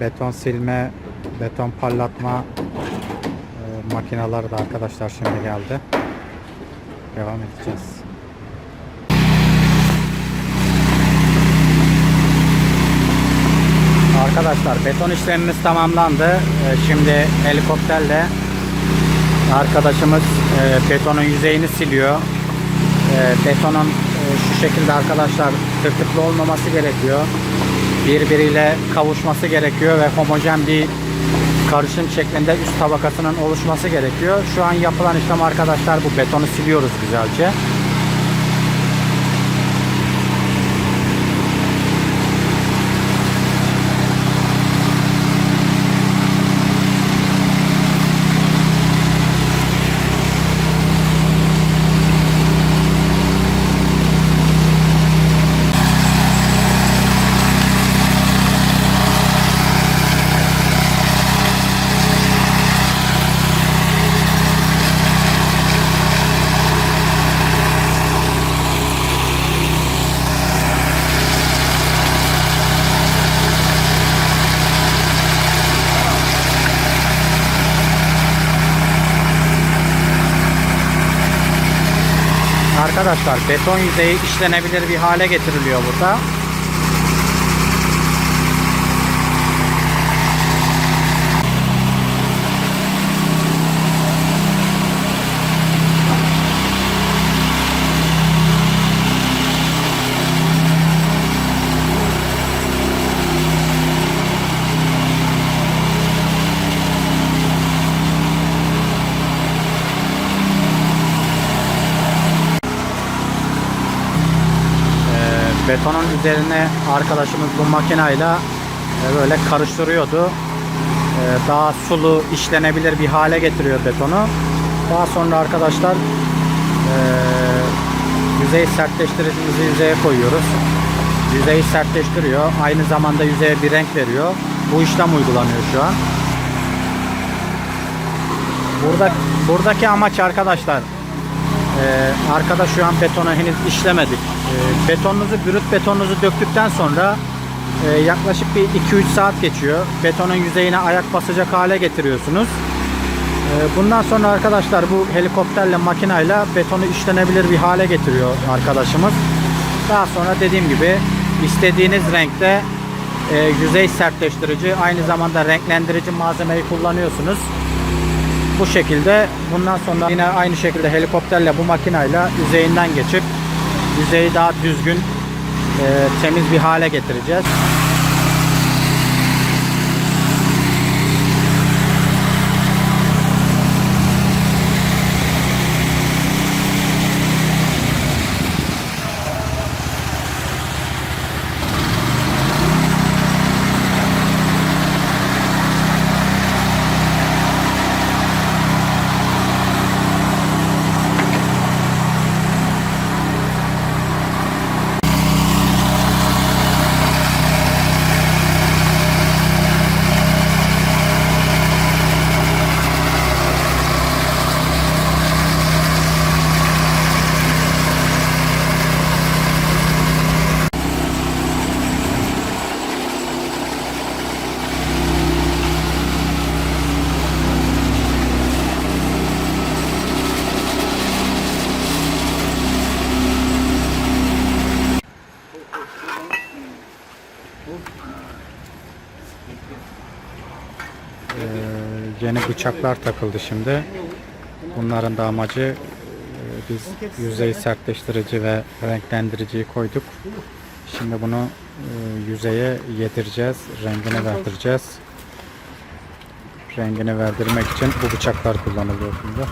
beton silme, beton parlatma e, makineleri de arkadaşlar şimdi geldi. Devam edeceğiz. Arkadaşlar beton işlemimiz tamamlandı. E, Şimdi helikopterle arkadaşımız e, betonun yüzeyini siliyor. E, Betonun e, şu şekilde arkadaşlar tırtıklı olmaması gerekiyor. Birbiriyle kavuşması gerekiyor ve homojen bir karışım şeklinde üst tabakasının oluşması gerekiyor. Şu an yapılan işlem arkadaşlar bu betonu siliyoruz güzelce. Arkadaşlar beton yüzeyi işlenebilir bir hale getiriliyor burada. Betonun üzerine arkadaşımız bu makinayla e, böyle karıştırıyordu. Ee, daha sulu işlenebilir bir hale getiriyor betonu. Daha sonra arkadaşlar e, yüzey sertleştiricimizi yüzeye koyuyoruz. Yüzeyi sertleştiriyor. Aynı zamanda yüzeye bir renk veriyor. Bu işlem uygulanıyor şu an. Burada buradaki amaç arkadaşlar ee, arkada şu an betonu henüz işlemedik. Betonunuzu, brüt betonunuzu döktükten sonra e, yaklaşık bir 2-3 saat geçiyor. Betonun yüzeyine ayak basacak hale getiriyorsunuz. Ee, bundan sonra arkadaşlar bu helikopterle makinayla betonu işlenebilir bir hale getiriyor arkadaşımız. Daha sonra dediğim gibi istediğiniz renkte e, yüzey sertleştirici aynı zamanda renklendirici malzemeyi kullanıyorsunuz. Bu şekilde bundan sonra yine aynı şekilde helikopterle bu makinayla yüzeyinden geçip yüzeyi daha düzgün e, temiz bir hale getireceğiz. Yeni bıçaklar takıldı şimdi. Bunların da amacı e, biz yüzey sertleştirici ve renklendiriciyi koyduk. Şimdi bunu e, yüzeye yedireceğiz, rengini verdireceğiz. Rengini verdirmek için bu bıçaklar kullanılıyor şimdi.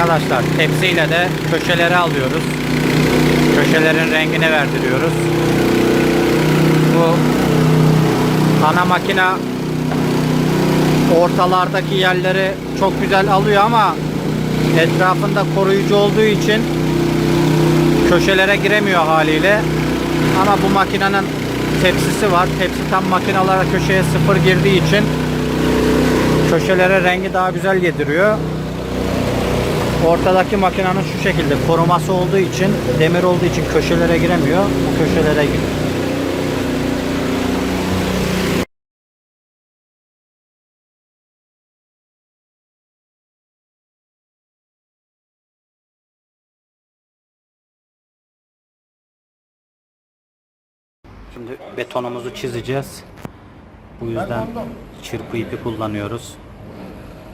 Arkadaşlar tepsiyle de köşeleri alıyoruz. Köşelerin rengini verdiriyoruz. Bu ana makina ortalardaki yerleri çok güzel alıyor ama etrafında koruyucu olduğu için köşelere giremiyor haliyle. Ama bu makinenin tepsisi var. Tepsi tam makinalara köşeye sıfır girdiği için köşelere rengi daha güzel yediriyor. Ortadaki makinenin şu şekilde koruması olduğu için, demir olduğu için köşelere giremiyor. Bu köşelere giriyor. Şimdi betonumuzu çizeceğiz. Bu yüzden çırpı ipi kullanıyoruz.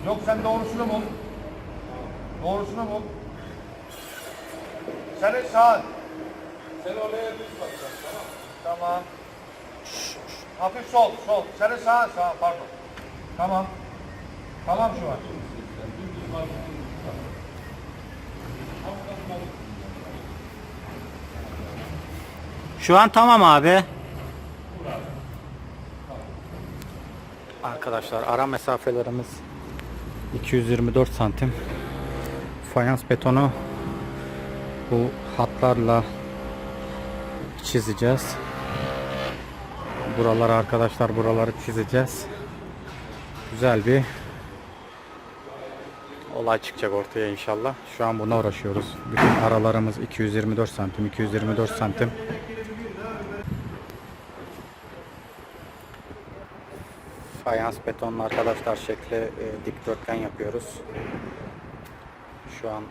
Yok sen doğrusunu bul. Doğrusunu bul. Senin sağ. Sen oraya düz bakacaksın tamam Tamam. Hafif sol, sol. Senin sağ, sağ pardon. Tamam. Tamam şu an. Şu an tamam abi. Arkadaşlar ara mesafelerimiz 224 santim. Fayans betonu bu hatlarla çizeceğiz. Buraları arkadaşlar buraları çizeceğiz. Güzel bir olay çıkacak ortaya inşallah. Şu an buna uğraşıyoruz. Bütün aralarımız 224 santim, 224 santim. Fayans betonlu arkadaşlar şekli e, dikdörtgen yapıyoruz. Şu an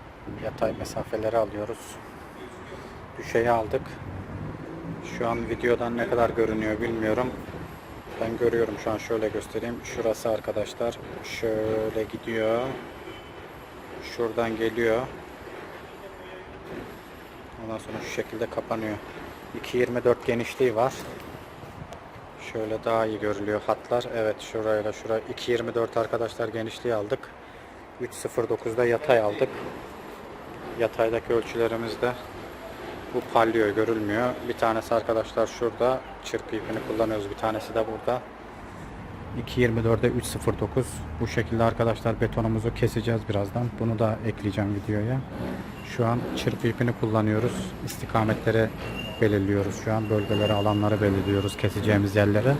yatay mesafeleri alıyoruz. Düşeyi aldık. Şu an videodan ne kadar görünüyor bilmiyorum. Ben görüyorum şu an şöyle göstereyim. Şurası arkadaşlar şöyle gidiyor. Şuradan geliyor. Ondan sonra şu şekilde kapanıyor. 2.24 genişliği var. Şöyle daha iyi görülüyor hatlar. Evet şurayla şura 2.24 arkadaşlar genişliği aldık. 3.09'da yatay aldık. Yataydaki ölçülerimiz de bu parlıyor görülmüyor. Bir tanesi arkadaşlar şurada çırpı ipini kullanıyoruz. Bir tanesi de burada. 2.24'de 3.09 bu şekilde arkadaşlar betonumuzu keseceğiz birazdan. Bunu da ekleyeceğim videoya. Şu an çırpı ipini kullanıyoruz. İstikametleri belirliyoruz şu an. Bölgeleri, alanları belirliyoruz keseceğimiz yerleri.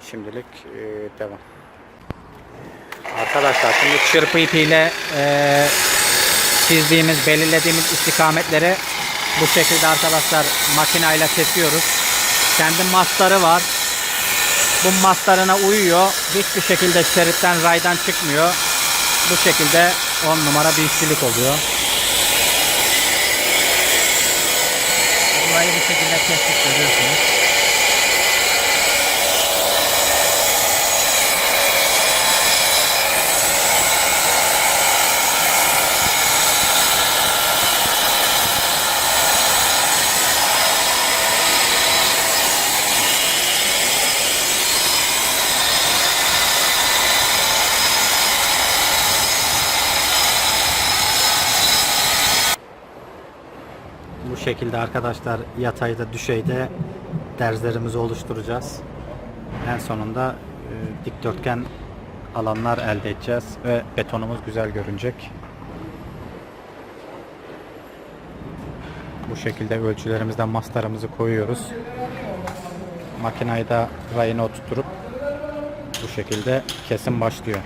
Şimdilik e, devam. Arkadaşlar şimdi çırpı ipiyle e, çizdiğimiz, belirlediğimiz istikametleri bu şekilde arkadaşlar makinayla kesiyoruz. Kendi mastarı var. Bu mastarına uyuyor. Hiçbir şekilde şeritten raydan çıkmıyor. Bu şekilde 10 numara bir işçilik oluyor. Burayı bu şekilde kestik görüyorsunuz. Şekilde arkadaşlar yatayda düşeyde derzlerimizi oluşturacağız. En sonunda e, dikdörtgen alanlar elde edeceğiz ve betonumuz güzel görünecek. Bu şekilde ölçülerimizden mastarımızı koyuyoruz. Makinayı da rayına oturtup bu şekilde kesim başlıyor.